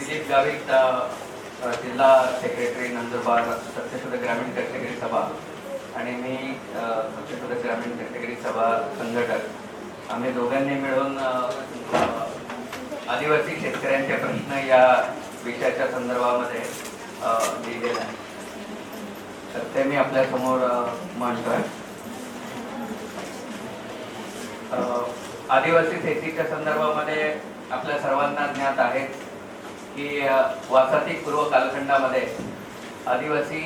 दिलीप गावित जिल्हा सेक्रेटरी नंदुरबार सत्यशोध ग्रामीण कॅटेगरी सभा. आणि मी अ, सत्यशोध ग्रामीण कॅटेगरी सभा संघटक. आम्ही दोघांनी मिळून आदिवासी शेतकऱ्यांचे प्रश्न या विषयाच्या संदर्भामध्ये लिहिलेले आहे तर ते मी आपल्यासमोर मांडतोय. आदिवासी शेतीच्या संदर्भामध्ये आपल्या सर्वांना ज्ञात आहे. की वासाती पूर्व कालखंडामध्ये आदिवासी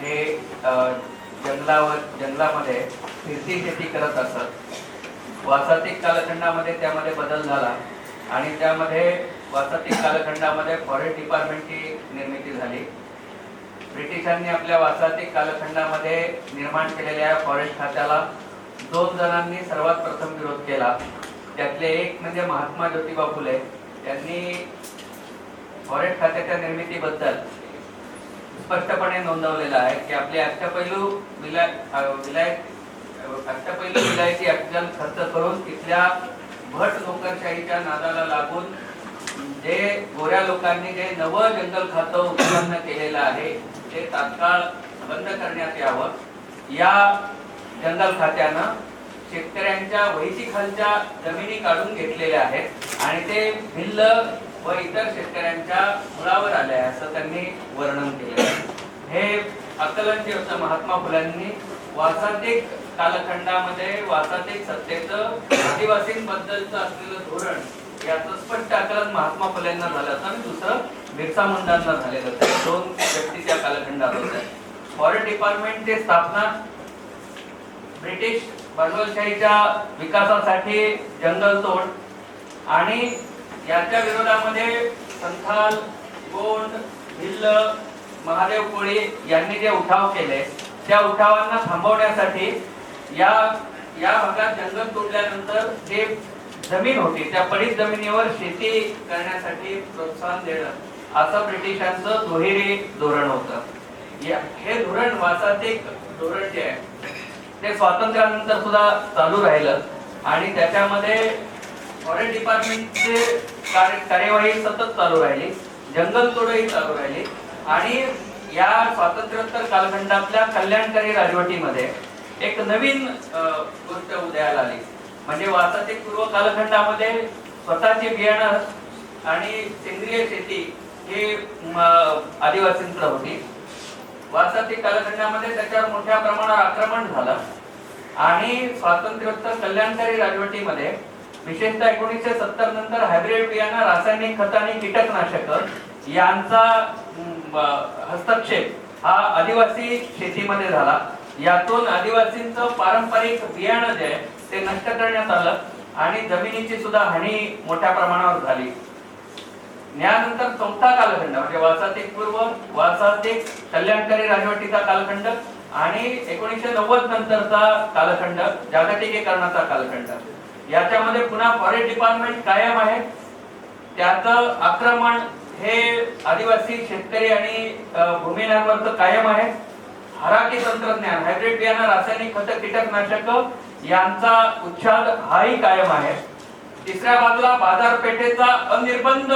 हे जंगलावर जंगलामध्ये फिरती शेती करत असत. वासातिक कालखंडामध्ये त्यामध्ये बदल झाला आणि त्यामध्ये वासातिक कालखंडामध्ये फॉरेस्ट डिपार्टमेंटची निर्मिती झाली. ब्रिटिशांनी आपल्या वासातिक कालखंडामध्ये निर्माण केलेल्या फॉरेस्ट खात्याला दोन जणांनी सर्वात प्रथम विरोध केला. त्यातले एक म्हणजे महात्मा ज्योतिबा फुले. त्यांनी फॉरेस्ट खात्याच्या निर्मितीबद्दल स्पष्टपणे नोंदवलेलं आहे की आपले अष्टपैलू विलाय अं, अष्टपैलू विलायती अफजल खर्च करून तिथल्या भट नोकरशाहीच्या नादाला लागून जे गोऱ्या लोकांनी जे नवं जंगल खातं उत्पन्न केलेलं आहे ते तात्काळ बंद करण्यात यावं या जंगल खात्यानं शेतकऱ्यांच्या वैशिखालच्या जमिनी काढून घेतलेल्या आहेत आणि ते भिल्ल व इतर शेतकऱ्यांच्या मुळावर आले आहे असं त्यांनी वर्णन केले हे आकलन जे होतं महात्मा फुल्यांनी वासातिक कालखंडामध्ये वासातिक सत्तेचं आदिवासींबद्दलचं असलेलं धोरण याचं स्पष्ट आकलन महात्मा फुलेंना झालं होतं आणि दुसरं बिरसा मुंडांना झालेलं होतं. दोन व्यक्ती त्या कालखंडात होत्या डिपार्टमेंट डिपार्टमेंटची स्थापना ब्रिटिश भांडवलशाहीच्या विकासासाठी जंगलतोड आणि याच्या विरोधामध्ये संथाल गोंड भिल्ल महादेव कोळी यांनी जे उठाव केले त्या उठावांना थांबवण्यासाठी या या भागात जंगल तोडल्यानंतर जे जमीन होती त्या पडीत जमिनीवर शेती करण्यासाठी प्रोत्साहन देणं असं ब्रिटिशांचं दुहेरी धोरण होतं. या- हे धोरण वासातिक धोरण जे आहे ते स्वातंत्र्यानंतर सुद्धा चालू राहिलं. आणि त्याच्यामध्ये फॉरेस्ट डिपार्टमेंटचे कार्य कार्यवाही सतत चालू राहिली जंगल तोडही चालू राहिली आणि या स्वातंत्र्योत्तर कालखंडातल्या कल्याणकारी राजवटीमध्ये एक नवीन गोष्ट उदयाला आली. म्हणजे वासाचे पूर्व कालखंडामध्ये स्वतःची बियाणं आणि सेंद्रिय शेती हे आदिवासींकडे होती. वासाचे कालखंडामध्ये त्याच्यावर मोठ्या प्रमाणावर आक्रमण झालं. आणि स्वातंत्र्योत्तर कल्याणकारी राजवटीमध्ये विशेषतः एकोणीसशे सत्तर नंतर हायब्रिड बियाणं रासायनिक खत आणि कीटकनाशक यांचा हस्तक्षेप हा आदिवासी शेतीमध्ये झाला. यातून आदिवासींचं पारंपरिक बियाणं जे ते नष्ट करण्यात आलं आणि जमिनीची सुद्धा हानी मोठ्या प्रमाणावर झाली. यानंतर चौथा कालखंड म्हणजे वासातिक पूर्व वासातिक कल्याणकारी राजवटीचा कालखंड आणि एकोणीसशे नव्वद नंतरचा कालखंड जागतिकीकरणाचा कालखंड. याच्यामध्ये पुन्हा फॉरेस्ट डिपार्टमेंट कायम आहे. त्याचं आक्रमण हे आदिवासी शेतकरी आणि भूमिनांवर कायम आहे. हराकी तंत्रज्ञान हायब्रिड बियाणं रासायनिक खत कीटकनाशक यांचा उच्छाद हाही कायम आहे. तिसऱ्या बाजूला बाजारपेठेचा अनिर्बंध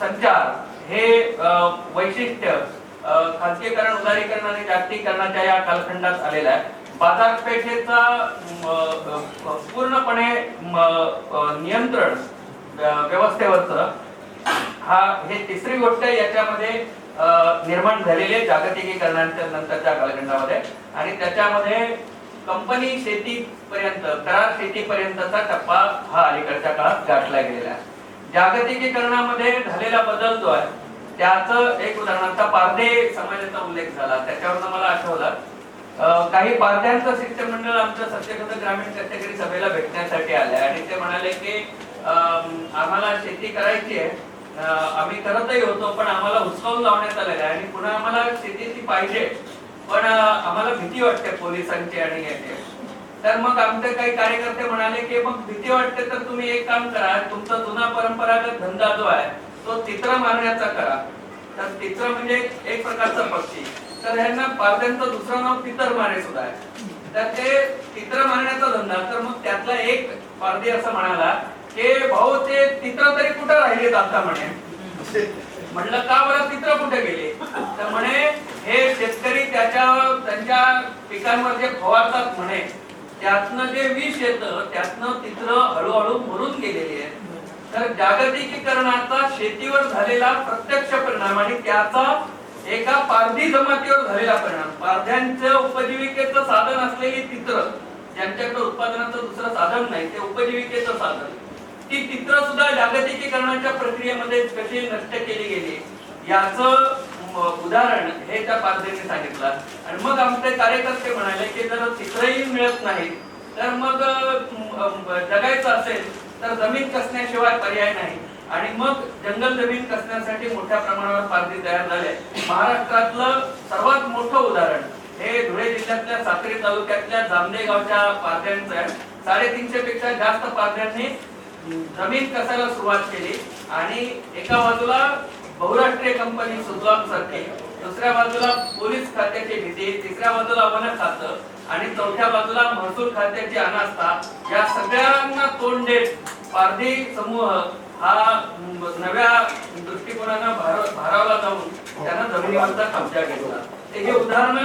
संचार हे वैशिष्ट्य खाजगीकरण उदारीकरण आणि जागतिकीकरणाच्या या कालखंडात आलेलं आहे. बाजारपेठेचा पूर्णपणे नियंत्रण व्यवस्थेवरचं हा हे तिसरी गोष्ट याच्यामध्ये निर्माण झालेली आहे जागतिकीकरणाच्या नंतरच्या कालखंडामध्ये. आणि त्याच्यामध्ये कंपनी शेती पर्यंत करार शेती पर्यंतचा टप्पा हा अलीकडच्या काळात गाठला गेलेला आहे. जागतिकीकरणामध्ये झालेला बदल जो आहे त्याचं एक उदाहरण आता समाजाचा उल्लेख झाला. त्याच्यावर मला आठवलं काही पारध्यांचं शिष्टमंडळ आमच्या सत्यशोध ग्रामीण कॅटेगरी सभेला भेटण्यासाठी आले आणि ते म्हणाले की आम्हाला शेती करायची आहे. आम्ही करतही होतो पण आम्हाला हुसकावून लावण्यात आलेलं आहे. आणि पुन्हा आम्हाला शेतीची पाहिजे पण आम्हाला भीती वाटते पोलिसांची आणि याची तर मग आमचे काही कार्यकर्ते म्हणाले की मग भीती वाटते तर तुम्ही एक काम करा. तुमचा जुना परंपरागत धंदा जो आहे तो चित्र मारण्याचा करा. तर चित्र म्हणजे एक प्रकारचा पक्षी. तर ह्यांना पारद्यांचं दुसरं नाव तितर मारे सुद्धा आहे. तर ते तित्र मारण्याचा धंदा तर मग त्यातला एक पारधी असं म्हणाला की भाऊ ते तित्र तरी कुठं राहिलेत आता म्हणे? म्हणलं का बरं तित्र कुठे गेले? तर म्हणे हे शेतकरी त्याच्या त्यांच्या पिकांवर जे फवारतात म्हणे त्यातनं जे विष येतं त्यातनं तित्र हळूहळू मरून गेलेली आहे तर जागतिकीकरणाचा शेतीवर झालेला प्रत्यक्ष परिणाम आणि त्याचा एका पारधी जमातीवर झालेला परिणाम. पारध्यांचं उपजीविकेचं साधन असलेली चित्र ज्यांच्याकडे उत्पादनाचं दुसरं साधन नाही ते उपजीविकेचं साधन. ती चित्र सुद्धा जागतिकीकरणाच्या प्रक्रियेमध्ये कशी नष्ट केली गेली? याच उदाहरण हे त्या पारधीने सांगितलं. आणि मग आमचे कार्यकर्ते म्हणाले की जर चित्रही मिळत नाही तर मग जगायचं असेल तर जमीन कसण्याशिवाय पर्याय नाही. आणि मग जंगल जमीन कसण्यासाठी मोठ्या प्रमाणावर पारधी तयार झाले महाराष्ट्रातलं सर्वात मोठं उदाहरण हे धुळे जिल्ह्यातल्या साक्री तालुक्यातल्या जामदे गावच्या पारध्यांचं आहे. साडेतीनशे पेक्षा जास्त पारध्यांनी जमीन कसायला सुरुवात केली आणि एका बाजूला बहुराष्ट्रीय कंपनी सुजलाम सारखी दुसऱ्या बाजूला पोलीस खात्याची भीती तिसऱ्या बाजूला वन खातं आणि चौथ्या बाजूला महसूल खात्याची अनास्था. या सगळ्यांना तोंड देत पारधी समूह हा नव्या दृष्टिकोनानं भारावला जाऊन त्यानं जमिनीवरचा कब्जा घेतला. ते हे उदाहरण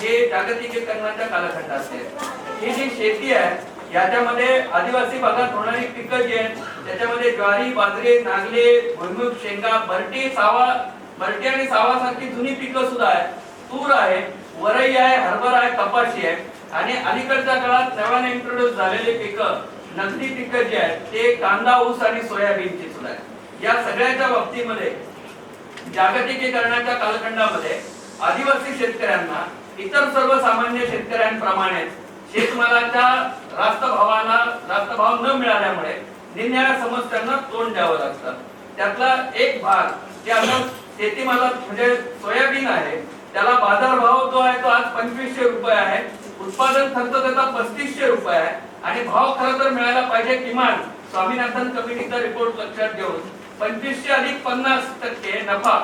हे जागतिकीकरणाच्या कालखंडाचे ही जी शेती आहे याच्यामध्ये आदिवासी भागात होणारी पिकं जी आहेत त्याच्यामध्ये ज्वारी बाजरी नागले भुईमुग शेंगा बरटी सावा बरटी आणि सावा सारखी जुनी पिकं सुद्धा आहेत. तूर आहे वरई आहे हरभरा आहे कपाशी आहे. आणि अलीकडच्या काळात नव्याने इंट्रोड्यूस झालेली पिकं नगदी पिकं जी आहेत ते कांदा ऊस आणि सोयाबीनची सुद्धा आहे या सगळ्याच्या बाबतीमध्ये जागतिकीकरणाच्या कालखंडामध्ये आदिवासी शेतकऱ्यांना इतर सर्वसामान्य शेतकऱ्यांप्रमाणेच शेतमालाच्या रास्त भावाला रास्त भाव न मिळाल्यामुळे निरनिराळ्या समस्यांना तोंड द्यावं लागतं. त्यातला एक भाग जे आता शेतीमालात म्हणजे सोयाबीन आहे त्याला बाजार भाव जो आहे तो आज पंचवीसशे रुपये आहे. उत्पादन खर्च त्याचा पस्तीसशे रुपये आहे. आणि भाव खरं तर मिळायला पाहिजे किमान. स्वामीनाथन कमिटीचा रिपोर्ट लक्षात घेऊन पंचवीसशे अधिक पन्नास टक्के नफा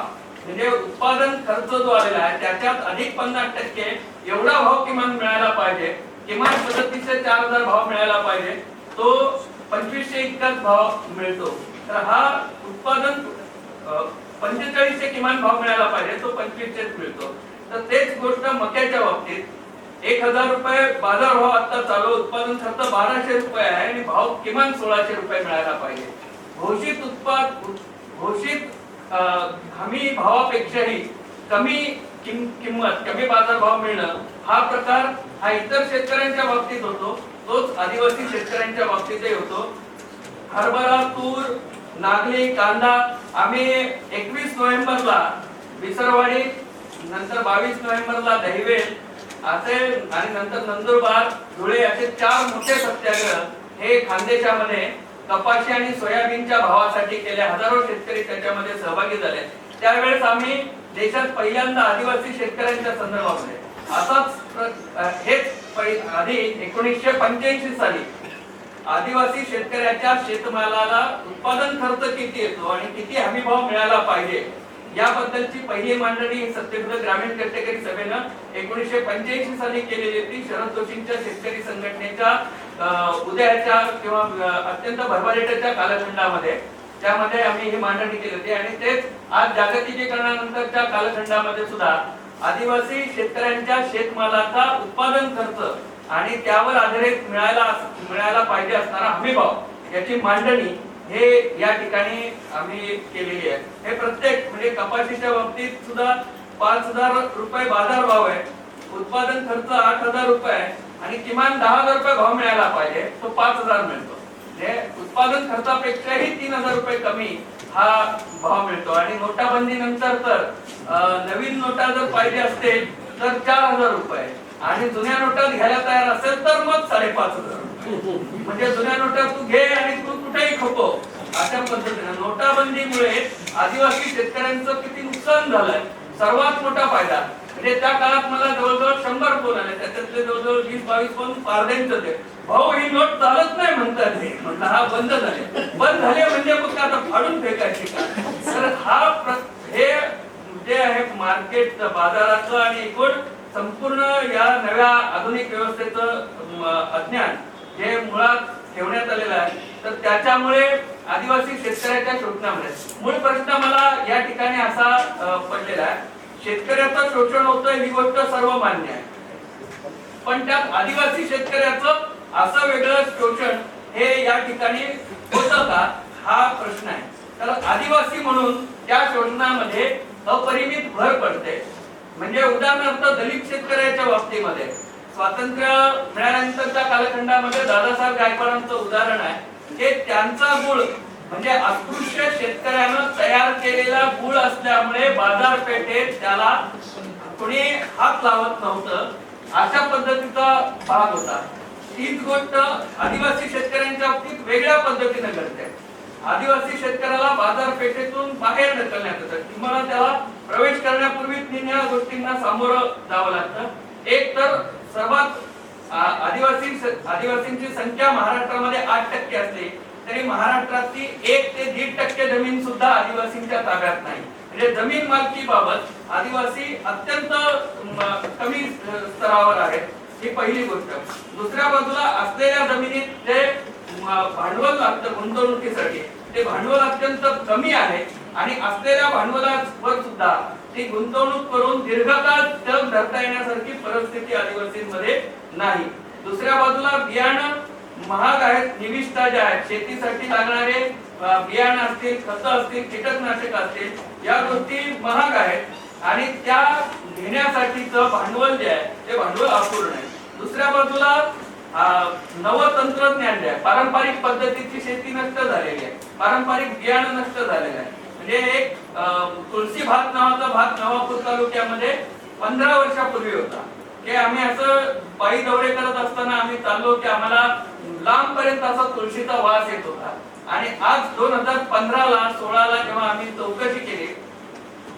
म्हणजे उत्पादन खर्च जो आलेला आहे त्याच्यात अधिक पन्नास टक्के एवढा भाव किमान मिळायला पाहिजे. किमान सदतीसशे चार हजार भाव मिळायला पाहिजे. तो पंचवीसशे इतकाच भाव मिळतो. तर हा उत्पादन पंचेचाळीसशे किमान भाव मिळायला पाहिजे तो पंचवीसशेच मिळतो. तर तेच गोष्ट मक्याच्या बाबतीत एक हजार रुपये बाजार भाव आता चालू उत्पादन खर्च बाराशे रुपये आहे आणि भाव किमान सोळाशे रुपये मिळायला पाहिजे. घोषित उत्पाद घोषित हमी भावापेक्षाही कमी किम- किंमत कमी बाजार भाव मिळणं हा प्रकार हा इतर शेतकऱ्यांच्या बाबतीत होतो तोच आदिवासी शेतकऱ्यांच्या बाबतीतही होतो. हरभरा तूर नागली कांदा आम्ही एकवीस नोव्हेंबरला विसरवाडी नंतर बावीस नोव्हेंबरला दहिवेल असे आणि नंतर नंदुरबार धुळे असे चार मोठे सत्याग्रह हे खानदेशामध्ये कपाशी आणि सोयाबीनच्या भावासाठी केले. हजारो शेतकरी त्याच्यामध्ये सहभागी झाले. त्यावेळेस आम्ही देशात पहिल्यांदा आदिवासी शेतकऱ्यांच्या संदर्भामध्ये. असाच हेच आधी एकोणीसशे पंच्याऐंशी साली आदिवासी शेतकऱ्याच्या शेतमालाला उत्पादन खर्च किती येतो आणि किती हमी भाव मिळाला पाहिजे याबद्दलची पहिली मांडणी सत्यशोधक ग्रामीण कष्टकरी सभेनं एकोणीसशे पंच्याऐंशी साली केलेली होती. शरद जोशींच्या शेतकरी संघटनेच्या अं, उदयाच्या किंवा अत्यंत भरभराट्याच्या कालखंडामध्ये. त्यामध्ये आम्ही ही मांडणी केली होती आणि तेच आज जागतिकीकरणानंतरच्या कालखंडामध्ये सुद्धा आदिवासी शेतकऱ्यांच्या शेतमालाचा उत्पादन खर्च आणि त्यावर आधारित मिळायला मिळायला पाहिजे असणारा हमीभाव याची मांडणी हे या ठिकाणी आम्ही केलेली आहे. हे प्रत्येक म्हणजे कपाशीच्या बाबतीत सुद्धा पाच हजार रुपये बाजार भाव आहे. उत्पादन खर्च आठ हजार रुपये आणि किमान दहा हजार रुपये भाव मिळायला पाहिजे. तो पाच हजार मिळतो. म्हणजे उत्पादन खर्चापेक्षाही तीन हजार रुपये कमी हा भाव मिळतो. आणि नोटाबंदी नंतर तर नवीन नोटा जर पाहिजे असतील तर चार हजार रुपये आणि जुन्या नोटा घ्यायला तयार असेल तर मग साडेपाच हजार रुपये. म्हणजे जुन्या नोटा तू घे आणि तू कुठेही खपो. अशा पद्धतीने नोटाबंदीमुळे आदिवासी शेतकऱ्यांचं किती नुकसान झालंय. सर्वात मोठा फायदा. म्हणजे त्या काळात मला जवळजवळ शंभर फोन आले. त्याच्यातले जवळजवळ वीस बावीस फोन पारद्यांचे होते. भाऊ ही नोट चालत नाही म्हणतात हे. म्हटलं हा बंद झाले. बंद झाले म्हणजे मग आता फाडून फेकायची का? तर हा हे जे आहे मार्केट बाजाराचं आणि एकूण संपूर्ण या नव्या आधुनिक व्यवस्थेचं अज्ञान जे मुळात ठेवण्यात आलेलं आहे. तर त्याच्यामुळे आदिवासी शेतकऱ्याच्या शोषणामुळे. मूळ प्रश्न मला या ठिकाणी असा पडलेला आहे. शेतकऱ्याचं शोषण होतं ही गोष्ट सर्व मान्य आहे. पण त्यात आदिवासी शेतकऱ्याचं असं वेगळं शोषण हे या ठिकाणी होतं का? हा प्रश्न आहे. तर आदिवासी म्हणून त्या शोषणामध्ये अपरिमित भर पडते. म्हणजे उदाहरणार्थ दलित शेतकऱ्याच्या बाबतीमध्ये. स्वातंत्र्य मिळाल्यानंतरच्या कालखंडामध्ये दादासाहेब गायकवाडांचं उदाहरण आहे. हे त्यांचा गुळ म्हणजे अस्पृश्य शेतकऱ्यानं तयार केलेला गुळ असल्यामुळे बाजारपेठेत त्याला कोणी हात लावत नव्हतं. अशा पद्धतीचा भाग होता. तीच गोष्ट आदिवासी शेतकऱ्यांच्या बाबतीत वेगळ्या पद्धतीने घडते. आदिवासी शेतकऱ्याला बाजारपेठेतून बाहेर ढकलण्यात येतं. किंवा त्याला प्रवेश करण्यापूर्वी तीन या गोष्टींना सामोरं जावं लागतं. एक तर सर्वात आदिवासी आदिवासींची संख्या महाराष्ट्रामध्ये आठ टक्के असली तरी महाराष्ट्रातली एक ते दीड टक्के जमीन सुद्धा आदिवासींच्या ताब्यात नाही. म्हणजे जमीन मालकी बाबत आदिवासी अत्यंत कमी स्तरावर आहेत ही पहिली गोष्ट. दुसऱ्या बाजूला असलेल्या जमिनीत जे भांडवल लागतं गुंतवणुकीसाठी ते भांडवल अत्यंत कमी आहे आणि असलेल्या भांडवलावर सुद्धा ती गुंतवणूक करून दीर्घकाळ जग धरता येण्यासारखी परिस्थिती आदिवासींमध्ये नाही. दुसऱ्या बाजूला बियाणं महाग आहेत निविष्ठा ज्या आहेत. शेतीसाठी लागणारे बियाणं असतील खत असतील कीटकनाशक असतील या गोष्टी महाग आहेत आणि त्या घेण्यासाठीचं भांडवल जे आहे ते भांडवल अपूर्ण आहे. दुसऱ्या बाजूला नव तंत्रज्ञान जे आहे पारंपरिक पद्धतीची शेती नष्ट झालेली आहे. पारंपरिक बियाणं नष्ट झालेलं आहे. म्हणजे एक तुलसी भात नावाचा भात नवापूर तालुक्यामध्ये पंधरा वर्षापूर्वी होता. की आम्ही असं पायी दौरे करत असताना आम्ही चाललो की आम्हाला लांब पर्यंत असा तुळशीचा वास येत होता. आणि आज दोन हजार पंधरा ला सोळा ला जेव्हा आम्ही चौकशी केली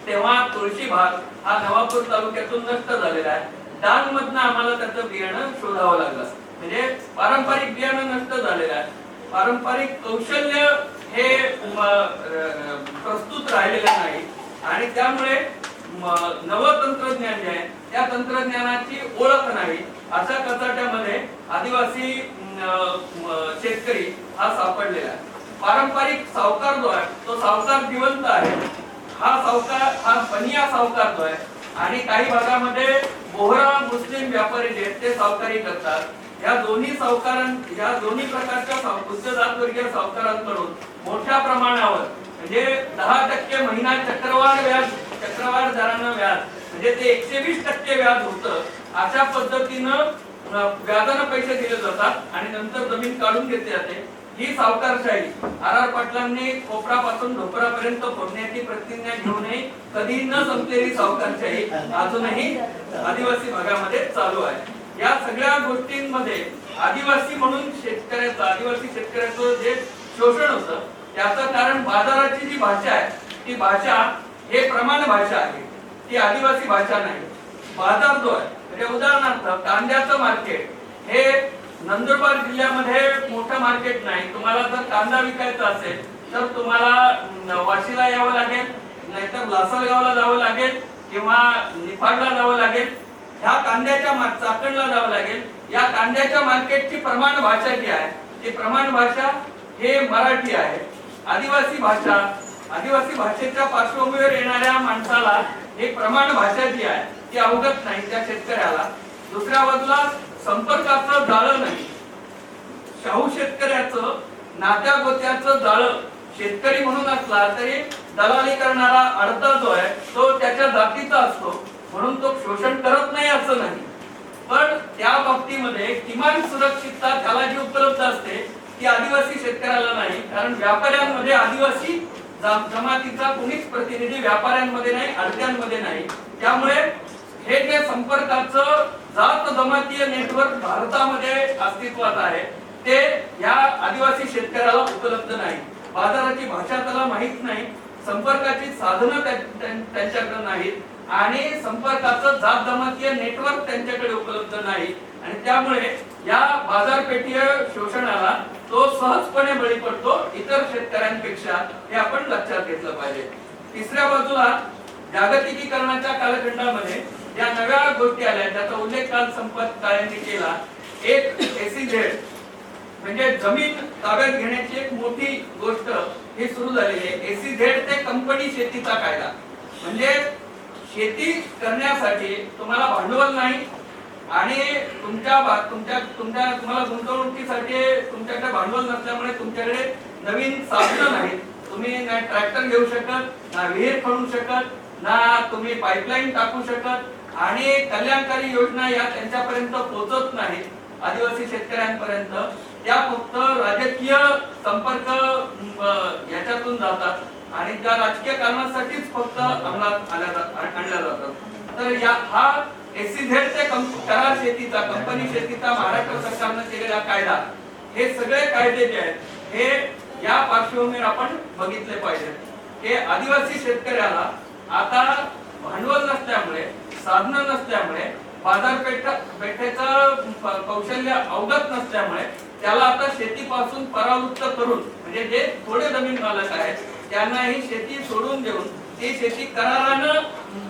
तेव्हा तुळशी भाग हा नवापूर तालुक्यातून नष्ट झालेला आहे. डांग मधनं आम्हाला त्याचं बियाणं शोधावं लागलं. म्हणजे पारंपरिक बियाणं नष्ट झालेलं आहे. पारंपरिक कौशल्य हे प्रस्तुत राहिलेलं नाही. आणि त्यामुळे नवं तंत्रज्ञान जे आहे त्या तंत्रज्ञानाची ओळख नाही. अशा कचाट्यामध्ये आदिवासी शेतकरी हा सापडलेला आहे. पारंपरिक सावकार जो आहे तो सावकार जिवंत आहे. हा सावकार हा बनिया सावकार जो आहे आणि काही भागामध्ये बोहरा मुस्लिम व्यापारी जे आहेत ते सावकारी करतात. या दोन्ही सावकारां या दोन्ही प्रकारच्या उच्च जातवर्गीय सावकारांकडून मोठ्या प्रमाणावर म्हणजे दहा टक्के महिना चक्रवाढ व्याज चक्रवाढ दरानं व्याज म्हणजे ते एकशे वीस टक्के व्याज होतं अशा पद्धतीनं व्याजानं पैसे दिले जातात आणि नंतर जमीन काढून घेतली जाते. ही सावकारशाही आर आर पाटलांनी कोपरापासून ढोपरापर्यंत फोडण्याची प्रतिज्ञा घेऊनही कधी न संपलेली सावकारशाही अजूनही आदिवासी भागामध्ये चालू आहे. या सगळ्या गोष्टींमध्ये आदिवासी म्हणून शेतकऱ्याचं आदिवासी शेतकऱ्याचं जे शोषण होतं त्याचं कारण बाजाराची जी भाषा आहे ती भाषा हे प्रमाण भाषा आहे. ती आदिवासी भाषा नाही. बाजार जो आहे म्हणजे उदाहरणार्थ कांद्याचं मार्केट हे नंदुरबार जिल्ह्यामध्ये मोठं मार्केट नाही. तुम्हाला जर कांदा विकायचा असेल तर तुम्हाला वाशीला यावं लागेल नाहीतर लासलगावला जावं लागेल किंवा निफाडला जावं लागेल. ह्या कांद्याच्या मा- चाकणला जावं लागेल. या कांद्याच्या मार्केटची प्रमाण भाषा जी आहे ती प्रमाण भाषा हे मराठी आहे. आदिवासी भाषा आदिवासी भाषेच्या पार्श्वभूमीवर येणाऱ्या माणसाला हे प्रमाण भाषा जी आहे ती अवगत नाही त्या शेतकऱ्याला. दुसऱ्या बाजूला संपर्काचं जाळं नाही. शाहू शेतकऱ्याचं नात्या गोत्याचं जाळं शेतकरी म्हणून असला तरी दलाली करणारा अडता जो आहे तो त्याच्या जातीचा असतो. म्हणून तो शोषण करत नाही असं नाही. पण त्या बाबतीमध्ये किमान सुरक्षितता त्याला जी उपलब्ध असते ती आदिवासी शेतकऱ्याला नाही. कारण व्यापाऱ्यांमध्ये आदिवासी जमातीचा कुणीच प्रतिनिधी व्यापाऱ्यांमध्ये नाही अडत्यांमध्ये नाही. त्यामुळे हे जे संपर्काचं जात जमातीय नेटवर्क भारतामध्ये अस्तित्वात आहे ते या आदिवासी शेतकऱ्याला उपलब्ध नाही. बाजाराची भाषा त्याला माहीत नाही. संपर्काची साधनं त्यांच्याकडे नाहीत. आणि संपर्काचं जात जमातीय नेटवर्क त्यांच्याकडे उपलब्ध नाही. आणि त्यामुळे या बाजारपेठीय शोषणाला तो सहजपणे बळी पडतो इतर शेतकऱ्यांपेक्षा हे आपण लक्षात घेतलं पाहिजे. तिसऱ्या बाजूला जागतिकीकरणाच्या कालखंडामध्ये या नव्या गोष्टी आल्या त्याचा उल्लेख काल संपत काळ्यांनी केला एक एसीझेड म्हणजे जमीन ताब्यात घेण्याची एक मोठी गोष्ट हे सुरू झालेली आहे एसी झेड ते कंपनी शेतीचा कायदा. म्हणजे शेती करण्यासाठी तुम्हाला भांडवल नाही आणि तुमच्या तुमच्या तुमच्या तुम्हाला गुंतवणुकीसाठी तुमच्याकडे भांडवल नसल्यामुळे तुमच्याकडे नवीन साधनं नाहीत. तुम्ही ना ट्रॅक्टर घेऊ शकत ना विहीर खणू शकत ना तुम्ही पाईपलाईन टाकू शकत आणि कल्याणकारी योजना या त्यांच्यापर्यंत पोहोचत नाहीत. आदिवासी शेतकऱ्यांपर्यंत. त्या फक्त राजकीय संपर्क याच्यातून जातात. आणि त्या राजकीय कारणासाठीच फक्त अंमलात आल्या जात- आणल्या जातात. तर या हा एसीझेड ते करार शेतीचा कंपनी शेतीचा महाराष्ट्र सरकारनं केलेला कायदा हे सगळे कायदे जे आहेत हे या पार्श्वभूमीवर आपण बघितले पाहिजेत हे आदिवासी शेतकऱ्याला आता भांडवल नसल्यामुळे साधनं नसल्यामुळे बाजारपेठ पेठेचं कौशल्य अवगत नसल्यामुळे त्याला आता शेतीपासून परावृत्त करून म्हणजे जे थोडे जमीन मालक आहेत त्यांना ही शेती सोडून देऊन ती शेती करारानं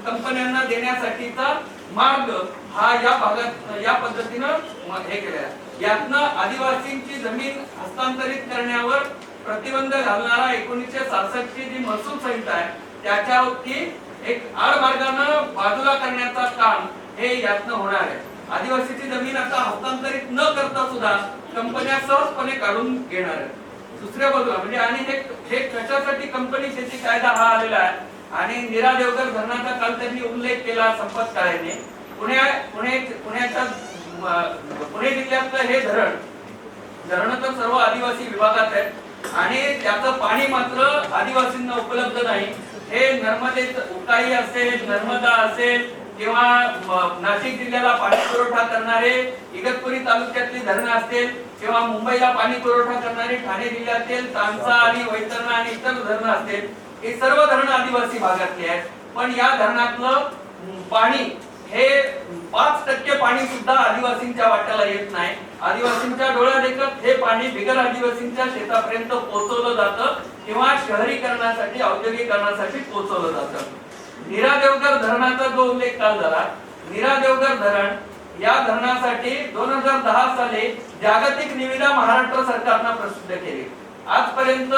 कंपन्यांना देण्यासाठीचा मार्ग हा या भागात या पद्धतीनं हे केलेला आहे. यातनं आदिवासींची जमीन हस्तांतरित करण्यावर प्रतिबंध घालणारा एकोणीसशे सहासष्ट ची जी महसूल संहिता आहे त्याच्यावरती एक आडमार्गानं बाजूला करण्याचा काम हे यातनं होणार आहे. आदिवासीची जमीन आता हस्तांतरित न करता सुद्धा कंपन्या सहजपणे काढून घेणार दुसऱ्या बाजूला म्हणजे आणि हे हे कशासाठी कंपनी शेती कायदा हा आलेला आहे? आणि निरा देवकर धरणाचा काल त्यांनी उल्लेख केला संपत काळेने. पुणे पुणे पुण्याच्या पुणे जिल्ह्यातलं हे धरण धरण तर सर्व आदिवासी विभागात आहेत आणि त्याचं पाणी मात्र आदिवासींना उपलब्ध नाही. हे नर्मदे उकाई असेल नर्मदा असेल किंवा नाशिक जिल्ह्याला पाणी पुरवठा करणारे इगतपुरी तालुक्यातले धरण असतील किंवा मुंबईला पाणी पुरवठा करणारे ठाणे जिल्ह्यातील तानसा आणि वैतरणा आणि इतर धरणं असतील हे सर्व धरण आदिवासी भागातले आहेत. पण या धरणातलं पाणी हे पाच टक्के पाणी सुद्धा आदिवासींच्या वाट्याला येत नाही. आदिवासींच्या डोळ्या देखत हे पाणी बिगर आदिवासींच्या शेतापर्यंत पोहोचवलं जातं किंवा शहरीकरणासाठी औद्योगिकरणासाठी पोहोचवलं जातं. नीरा देवकर धरणाचा जो उल्लेख काल झाला नीरा देवकर धरण या धरणासाठी दोन हजार दहा साली जागतिक निविदा महाराष्ट्र सरकारनं प्रसिद्ध केली. आजपर्यंत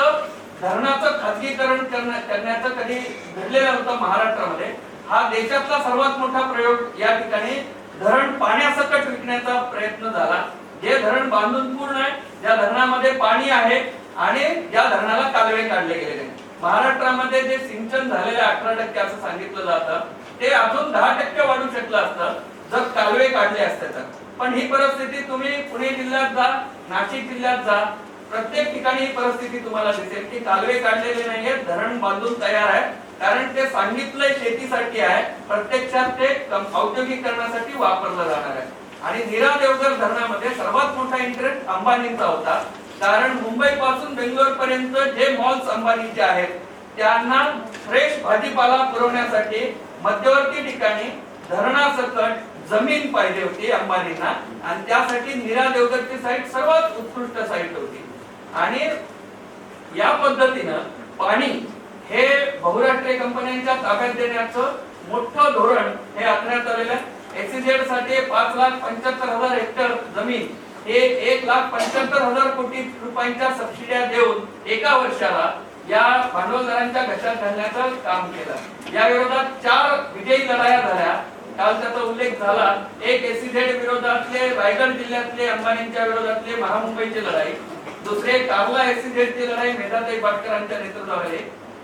धरणाचं खाजगीकरण करण्याचं कधी घडलेलं नव्हतं महाराष्ट्रामध्ये. हा देशातला सर्वात मोठा प्रयोग या ठिकाणी धरण पाण्यासकट विकण्याचा प्रयत्न झाला. जे धरण बांधून पूर्ण आहे ज्या धरणामध्ये पाणी आहे आणि या धरणाला कालवे काढले गेलेले आहेत. महाराष्ट्रामध्ये जे सिंचन झालेलं अठरा टक्के असं सांगितलं जातं ते अजून दहा टक्के वाढू शकलं असतं जर कालवे काढले असते तर. पण ही परिस्थिती तुम्ही पुणे जिल्ह्यात जा नाशिक जिल्ह्यात जा प्रत्येक ठिकाणी ही परिस्थिती तुम्हाला दिसेल की कालवे काढलेले नाहीये धरण बांधून तयार आहे कारण ते सांगितलंय शेतीसाठी आहे प्रत्यक्षात ते औद्योगिकरणासाठी वापरलं जाणार आहे. आणि नीरा देवघर धरणामध्ये सर्वात मोठा इंटरेस्ट अंबानींचा होता. कारण मुंबई पासून बेंगलोर पर्यंत जे मॉल्स अंबानीचे आहेत त्यांना फ्रेश भाजीपाला पुरवण्यासाठी मध्यवर्ती ठिकाणी धरणासकट जमीन पाहिजे होती अंबानींना. आणि त्यासाठी नीरा देवगडची साईट सर्वात उत्कृष्ट साईट होती. आणि या पद्धतीनं पाणी हे बहुराष्ट्रीय कंपन्यांच्या ताब्यात देण्याचं मोठं धोरण हे आखण्यात आलेलं आहे. एसीझेडसाठी पाच लाख पंच्याहत्तर हजार हेक्टर जमीन हे एक लाख पंच्याहत्तर हजार कोटी रुपयांच्या सबसिड्या देऊन एका वर्षाला या भांडवलदारांच्या घशात घालण्याचं काम केलं. या विरोधात चार विजयी लढाया झाल्या. काल त्याचा उल्लेख झाला एक एसीझेड विरोधातले रायगड जिल्ह्यातले अंबानींच्या विरोधातले महामुंबईची लढाई. दुसरे कार्ला एसीझेडची लढाई मेधाताई पाटकरांच्या नेतृत्वाखाली.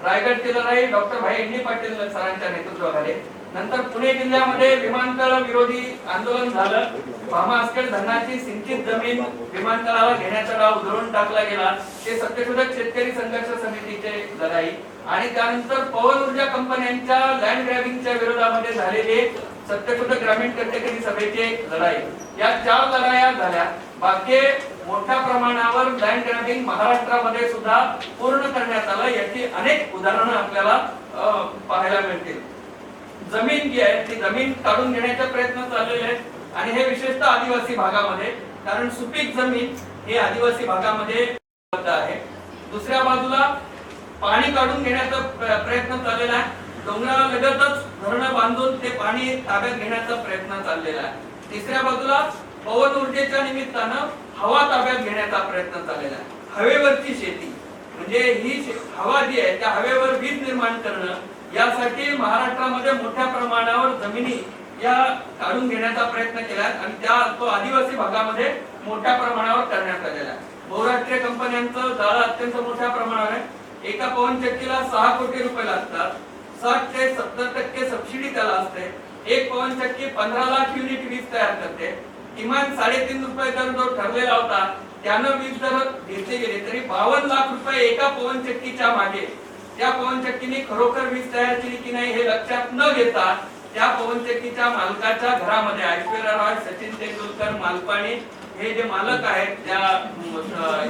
रायगडची लढाई डॉक्टर भाई एन डी पाटील सरांच्या नेतृत्वाखाली. नंतर पुणे जिल्ह्यामध्ये विमानतळ विरोधी आंदोलन झालं. भामास्कर धरणाची सिंचित जमीन विमानतळाला घेण्याचा डाव उधळून टाकला गेला. ते सत्यशोधक शेतकरी संघर्ष समितीचे लढाई आणि त्यानंतर पवन ऊर्जा कंपन्यांच्या लँड ग्रॅबिंगच्या विरोधामध्ये झालेले सत्यशोधक ग्रामीण कट्टेकरी सभेचे लढाई या चार लढाया झाल्या. बाकी मोठ्या प्रमाणावर लँड ग्रॅबिंग महाराष्ट्रामध्ये सुद्धा पूर्ण करण्यात आलं. याची अनेक उदाहरणं आपल्याला अं, पाहायला मिळतील. जमीन जी आहे ती जमीन काढून घेण्याचा प्रयत्न चाललेले आहेत. आणि हे विशेषतः आदिवासी भागामध्ये कारण सुपीक जमीन हे आदिवासी भागामध्ये उपलब्ध आहे. दुसऱ्या बाजूला पाणी काढून घेण्याचा प्रयत्न चाललेला आहे. डोंगरालगतच धरणं बांधून ते पाणी ताब्यात घेण्याचा प्रयत्न चाललेला आहे. तिसऱ्या बाजूला पवन ऊर्जेच्या निमित्तानं हवा ताब्यात घेण्याचा प्रयत्न चाललेला आहे. हवेवरची शेती म्हणजे ही हवा जी आहे त्या हवेवर वीज निर्माण करणं यासाठी महाराष्ट्रामध्ये मोठ्या प्रमाणावर जमिनी या काढून घेण्याचा प्रयत्न केला आणि त्या तो आदिवासी भागामध्ये मोठ्या प्रमाणावर करण्यात आलेला आहे. बहुराष्ट्रीय कंपन्यांचं जाळं अत्यंत मोठ्या प्रमाणावर आहे. एका पवन चक्कीला सहा कोटी रुपये लागतात. साठ ते सत्तर टक्के सबसिडी त्याला असते. एक पवन चक्की पंधरा लाख युनिट वीज तयार करते. किमान साडेतीन रुपये दर जो ठरलेला होता त्यानं वीज दर घेतले गेले. तरी बावन्न लाख रुपये एका पवन चक्कीच्या मागे त्या पवन चक्कीने खरोखर वीज तयार केली की नाही हे लक्षात न घेता त्या पवन चक्कीच्या मालकाच्या घरामध्ये ऐश्वर्या रॉय सचिन तेंडुलकर मालपाणी हे जे मालक आहेत त्या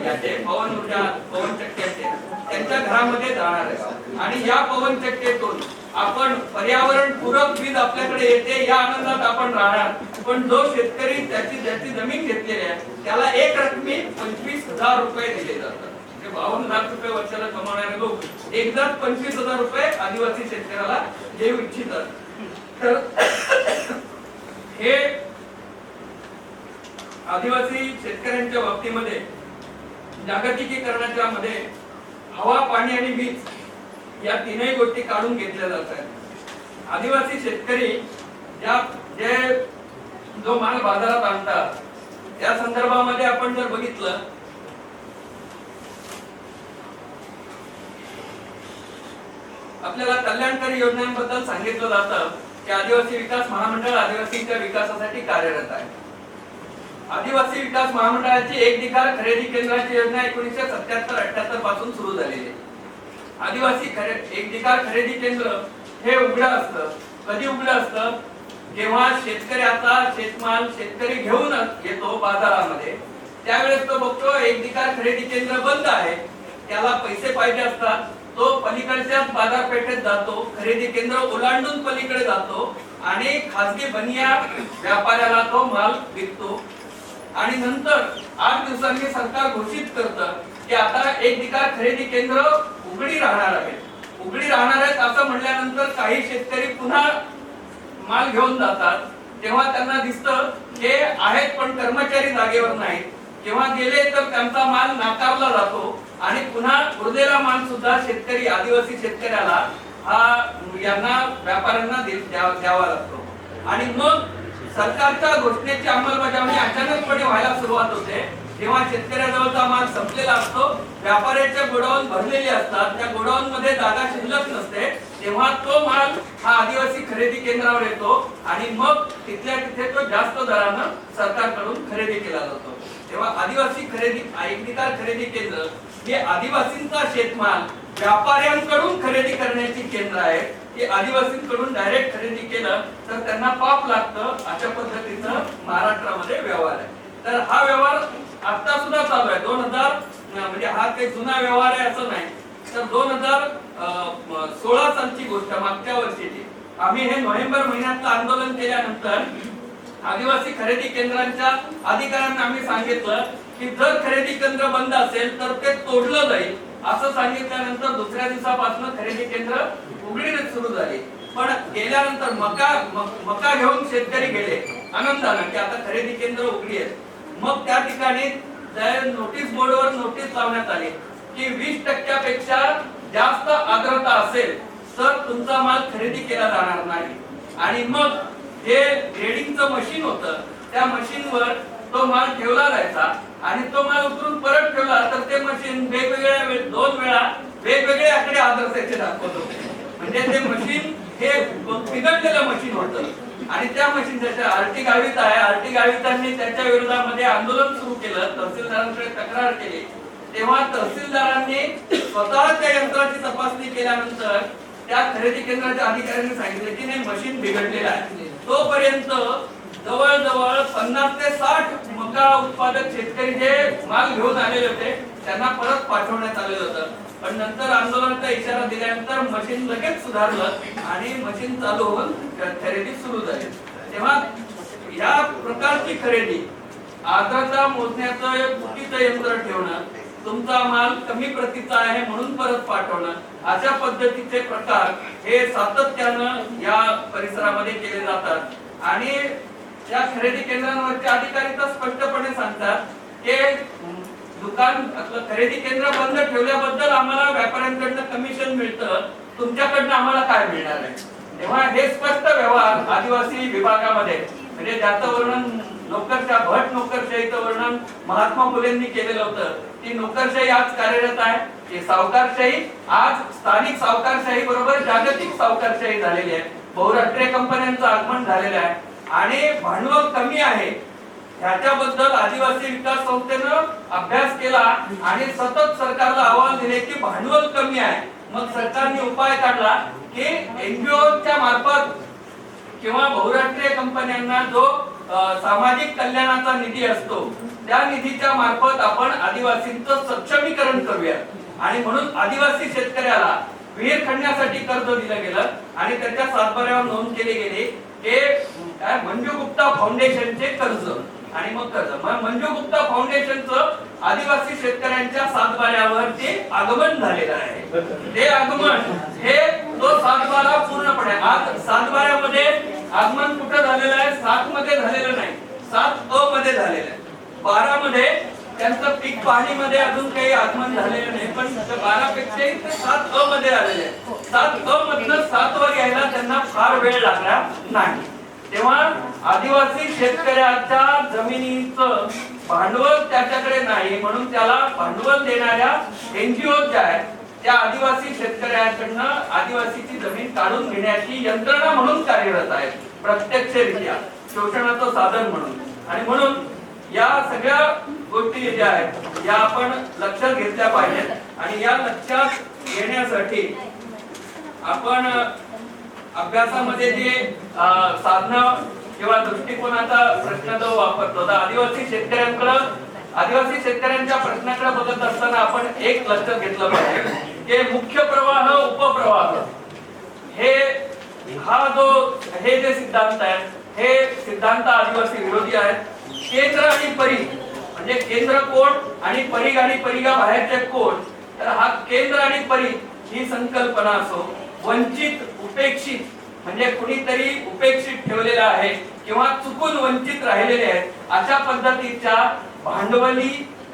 याचे पवन ऊर्जा पवन चक्क्याचे त्यांच्या घरामध्ये जाणार आहे आणि या पवन चक्केतून आपण पर्यावरण पूरक वीज आपल्याकडे येते या आनंदात आपण राहणार. पण जो शेतकरी त्याची ज्याची जमीन घेतलेली आहे त्याला एक रकमी पंचवीस हजार रुपये दिले जातात. म्हणजे बावन्न लाख रुपये वर्षाला कमावणारे लोक एकदाच पंचवीस हजार रुपये आदिवासी शेतकऱ्याला देऊ इच्छितात. तर हे आदिवासी शेतकऱ्यांच्या बाबतीमध्ये जागतिकीकरणाच्या मध्ये हवा पाणी आणि वीज या तीनही गोष्टी काढून घेतल्या जात आहेत. आदिवासी शेतकरी ज्या जे जो माल बाजारात आणतात त्या संदर्भामध्ये आपण जर बघितलं आपल्याला कल्याणकारी योजनांबद्दल सांगितलं जातं की आदिवासी विकास महामंडळ आदिवासींच्या विकासासाठी कार्यरत आहे. आदिवासी विकास महामंडळाची एक निकाल खरेदी केंद्राची योजना एकोणीसशे सत्याहत्तर अठ्याहत्तरपासून सुरू झालेली आहे. आदिवासी खरे एक निकाल खरेदी केंद्र हे उघडं असतं. कधी उघडं असतं? जेव्हा शेतकऱ्याचा शेतमाल शेतकरी घेऊन येतो बाजारामध्ये त्यावेळेस तो बघतो एक निकाल खरेदी केंद्र बंद आहे. त्याला पैसे पाहिजे असतात. तो पलीकडच्या बाजारपेठेत जातो खरेदी केंद्र ओलांडून पलीकडे जातो आणि खासगी बनिया व्यापाऱ्याला तो माल विकतो. आणि नंतर आठ दिवसांनी सरकार घोषित करतं की आता एक ठिकाण खरेदी केंद्र उघडी राहणार आहे. उघडी राहणार आहेत असं म्हणल्यानंतर काही शेतकरी पुन्हा माल घेऊन जातात. तेव्हा त्यांना दिसतं हे आहेत पण कर्मचारी जागेवर नाहीत. जेव्हा गेले तर त्यांचा माल नाकारला जातो. आणि पुन्हा उरलेला माल सुद्धा शेतकरी आदिवासी शेतकऱ्याला हा यांना व्यापाऱ्यांना द्यावा लागतो. आणि मग सरकारच्या घोषणेची अंमलबजावणी अचानकपणे व्हायला सुरुवात होते. तेव्हा शेतकऱ्याजवळचा माल संपलेला असतो. व्यापाऱ्याच्या गोडाऊन भरलेले असतात. त्या गोडाऊन मध्ये जागा शिल्लक नसते. तेव्हा तो माल हा आदिवासी खरेदी केंद्रावर येतो आणि मग तिथल्या तिथे तो जास्त दरानं सरकारकडून खरेदी केला जातो. तेव्हा आदिवासी खरेदी ऐकनिकार खरेदी केंद्र हे आदिवासींचा शेतमाल व्यापाऱ्यांकडून खरेदी करण्याची केंद्र आहे की आदिवासींकडून डायरेक्ट खरेदी केलं तर त्यांना पाप लागतं अशा पद्धतीचं महाराष्ट्रामध्ये व्यवहार आहे. तर हा व्यवहार आता सुद्धा चालू आहे. दोन हजार म्हणजे हा काही जुना व्यवहार आहे असं नाही. तर दोन हजार सोळा सालची गोष्ट मागच्या वर्षीची. आम्ही हे नोव्हेंबर महिन्यातलं आंदोलन केल्यानंतर आदिवासी खरेदी केंद्रांच्या अधिकाऱ्यांना आम्ही सांगितलं की जर खरेदी केंद्र बंद असेल तर ते तोडलं जाईल. असं सांगितल्यानंतर दुसऱ्या दिवसापासून खरेदी केंद्र उघडी सुरू झाली. पण गेल्यानंतर मका मका घेऊन शेतकरी गेले आनंदानं की आता खरेदी केंद्र उघडी आहेत. मग त्या ठिकाणी नोटीस बोर्डवर नोटीस लावण्यात आली की वीस टक्क्यापेक्षा जास्त आर्द्रता असेल तर तुमचा माल खरेदी केला जाणार नाही. आणि मग हे ग्रेडिंगचं मशीन होतं त्या मशीनवर तो माल ठेवला जायचा. आणि तो मला उतरून परत ठेवला तर ते मशीन वेगवेगळ्या दोन वेळा वेगवेगळे आकडे आदर्शाचे दाखवत म्हणजे ते मशीन हे बिघडलेलं मशीन होतं. आणि त्या मशीन त्याच्या आरटी गावित आहे आरटी गावितांनी त्याच्या विरोधामध्ये आंदोलन सुरू केलं तहसीलदारांकडे तक्रार केली. तेव्हा तहसीलदारांनी स्वतः त्या यंत्राची तपासणी केल्यानंतर त्या खरेदी केंद्राच्या अधिकाऱ्यांनी सांगितले की नाही मशीन बिघडलेलं आहे. तोपर्यंत जवळजवळ पन्नास ते साठ मका उत्पादक शेतकरी जे माल घेऊन आलेले होते त्यांना परत पाठवण्यात आलेलं होतं. पण नंतर आंदोलनाचा इशारा दिल्यानंतर मशीन लगेच सुधारलं आणि मशीन चालू होऊन खरेदी सुरू झाली. तेव्हा या प्रकारची खरेदी आर्द्रता मोजण्याचं एक चुकीचं यंत्र ठेवणं तुमचा माल कमी प्रतीचा आहे म्हणून परत पाठवणं अशा पद्धतीचे प्रकार हे सातत्यानं या परिसरामध्ये केले जातात. आणि या खरेदी केंद्रांवरचे अधिकारी तर स्पष्टपणे सांगतात की दुकान खरेदी केंद्र बंद ठेवल्याबद्दल आम्हाला व्यापाऱ्यांकडनं कमिशन मिळतं. तुमच्याकडनं आम्हाला काय मिळणार आहे? तेव्हा हे स्पष्ट व्यवहार आदिवासी विभागामध्ये म्हणजे ज्याचं वर्णन नोकरशा भट नोकरशाहीचं वर्णन महात्मा फुलेंनी केलेलं होतं. ती नोकरशाही आज कार्यरत आहे. ती सावकारशाही आज स्थानिक सावकारशाही बरोबर जागतिक सावकारशाही झालेली आहे. बहुराष्ट्रीय कंपन्यांचं आगमन झालेलं आहे. आणि भांडवल कमी आहे. ह्याच्याबद्दल आदिवासी विकास संस्थेनं अभ्यास केला आणि सतत सरकारला अहवाल दिले की भांडवल कमी आहे. मग सरकारने उपाय काढला की एनजीओच्या मार्फत किंवा बहुराष्ट्रीय कंपन्यांना जो सामाजिक कल्याणाचा निधी असतो त्या निधीच्या मार्फत आपण आदिवासींचं सक्षमीकरण करूया आणि म्हणून आदिवासी शेतकऱ्याला विहीर खणण्यासाठी कर्ज दिलं गेलं आणि त्याच्या सातबाऱ्यावर नोंद केली गेली. हे काय मंजू गुप्ता फाउंडेशनचे कर्ज. आणि मग कर्ज. मंजू गुप्ता फाउंडेशनचं आदिवासी शेतकऱ्यांच्या सातबाऱ्यावर ते आगमन झालेलं आहे. ते आगमन हे तो सातबारा पूर्णपणे आज सातबाऱ्यामध्ये आगमन कुठं झालेलं आहे? सात मध्ये झालेलं नाही. सात अ मध्ये झालेलं आहे. बारा मध्ये त्यांचं पीक पाहणीमध्ये अजून काही आगमन झालेलं नाही पण बारा पेक्षाही ते सात अ मध्ये आलेले सात अ मधनं सात वर यायला त्यांना फार वेळ लागला नाही. तेव्हा आदिवासी शेतकऱ्याच्या जमिनीचं भांडवल त्याच्याकडे नाही म्हणून त्याला भांडवल देणाऱ्या एनजीओ ज्या आहेत त्या आदिवासी शेतकऱ्याकडनं आदिवासीची जमीन काढून घेण्याची यंत्रणा म्हणून कार्यरत आहे प्रत्यक्षरित्या. शोषणाचं साधन म्हणून. आणि म्हणून या सगळ्या गोष्टी ज्या आहेत या आपण लक्षात घेतल्या पाहिजेत. आणि या लक्षात घेण्यासाठी आपण अभ्यासामध्ये जे साधना किंवा दृष्टिकोनाचा प्रश्न जो वापरतो तर आदिवासी शेतकऱ्यांकडं आदिवासी शेतकऱ्यांच्या प्रश्नाकडे बघत असताना आपण एक लक्षात घेतलं पाहिजे की मुख्य प्रवाह उपप्रवाह. हे हा जो हे जे सिद्धांत आहे हे सिद्धांत आदिवासी विरोधी आहेत केंद्र आणि परी म्हणजे केंद्र कोण आणि परिघ आणि परिघा बाहेरचे कोण तर हा केंद्र आणि परी ही संकल्पना असो वंचित उपेक्षित म्हणजे कुणीतरी उपेक्षित ठेवलेला आहे किंवा चुकून वंचित राहिलेले आहेत अशा पद्धतीच्या भांडवली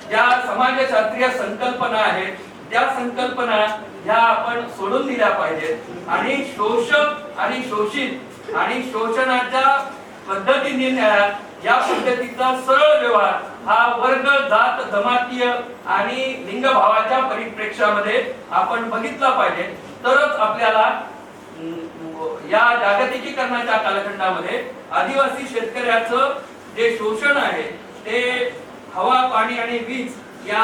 ज्या समाजशास्त्रीय संकल्पना आहेत त्या संकल्पना ह्या आपण सोडून दिल्या पाहिजेत. आणि शोषक आणि शोषित आणि शोषणाच्या पद्धती निर्णयात या पद्धतीचा सरळ व्यवहार हा वर्ग जात जमातीय आणि लिंगभावाच्या परिप्रेक्षामध्ये आपण बघितला पाहिजे. तरच आपल्याला या जागतिकीकरणाच्या कालखंडामध्ये आदिवासी शेतकऱ्याचं जे शोषण आहे ते हवा पाणी आणि वीज या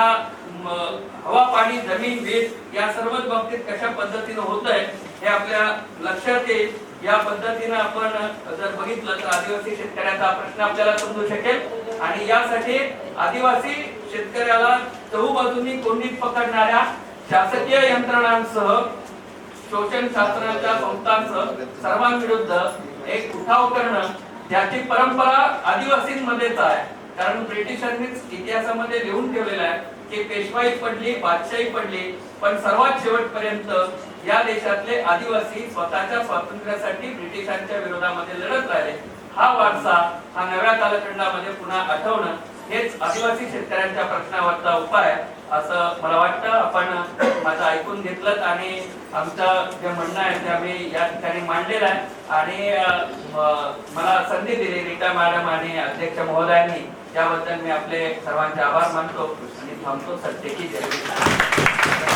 हवा पाणी जमीन वीज या सर्वच बाबतीत कशा पद्धतीनं होत आहे हे आपल्या लक्षात येईल. या पद्धतीनं आपण जर बघितलं तर आदिवासी शेतकऱ्याचा प्रश्न आपल्याला समजू शकेल. आणि यासाठी आदिवासी शेतकऱ्याला चहूबाजूनी कोंडीत पकडणाऱ्या शासकीय यंत्रणांसह शोषण शास्त्राच्या संस्थांसह सर्वांविरुद्ध एक उठाव करणं ज्याची परंपरा आदिवासींमध्येच आहे. कारण ब्रिटिशांनीच इतिहासामध्ये लिहून ठेवलेलं आहे की पेशवाई पडली बादशाही पडली पण सर्वात शेवटपर्यंत या देशातले आदिवासी स्वतःच्या स्वातंत्र्यासाठी ब्रिटिशांच्या विरोधामध्ये लढत राहिले. हा वारसा हा नव्या कालखंडामध्ये पुन्हा आठवणं हेच आदिवासी शेतकऱ्यांच्या प्रश्नावरचा उपाय आहे, असं मला वाटतं. आपण माझं ऐकून घेतलं आणि आमचं जे म्हणणं आहे ते आम्ही या ठिकाणी मांडलेलं आहे. आणि मला संधी दिली रीता मॅडम आणि अध्यक्ष महोदयांनी. त्याबद्दल मी आपले सर्वांचे आभार मानतो आणि थांबतो. सत्य की जय